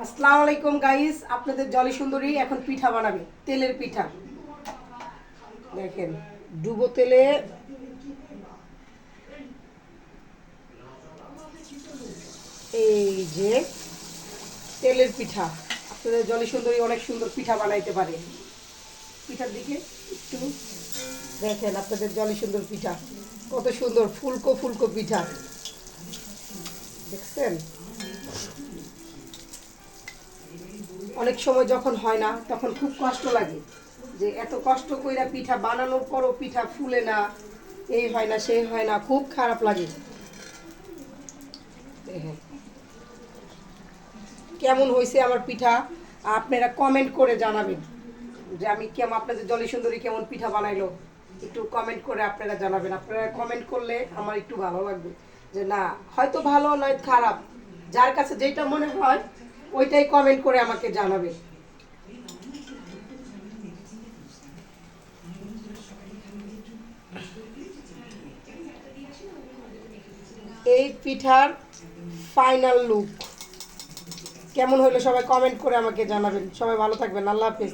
আসসালামু আলাইকুম গাইস আপনাদের জলি সুন্দরী এখন পিঠা বানাবে, তেলের পিঠা। দেখেন, ডুবো তেলে এই যে তেলের পিঠা। আপনাদের জলি সুন্দরী অনেক সুন্দর পিঠা বানাইতে পারে। পিঠার দিকে একটু দেখেন আপনাদের জলি সুন্দর পিঠা। কত সুন্দর, ফুলকো ফুলকো পিঠা। দেখছেন? অনেক সময় যখন হয় না, তখন খুব কষ্ট লাগে। যে এত কষ্ট কইরা পিঠা বানানোর পরও পিঠা ফুলে না, এই হয় না, সেই হয় না, খুব খারাপ লাগে। কেমন হয়েছে আমার পিঠা? আপনারা কমেন্ট করে জানাবেন। যে আমি কেমন আপনাদের জলি সুন্দরী কেমন পিঠা বানাইলো? একটু কমেন্ট করে আপনারা জানাবেন। আপনারা কমেন্ট করলে আমার একটু ভালো লাগবে। যে না, হয়তো ভালো নয়, খারাপ। যার কাছে যেটা মনে হয় ওইটাই কমেন্ট করে আমাকে জানাবে। এই পিঠার ফাইনাল লুক কেমন হলো সবাই কমেন্ট করে আমাকে জানাবেন। সবাই ভালো থাকবেন। আল্লাহ হাফেজ।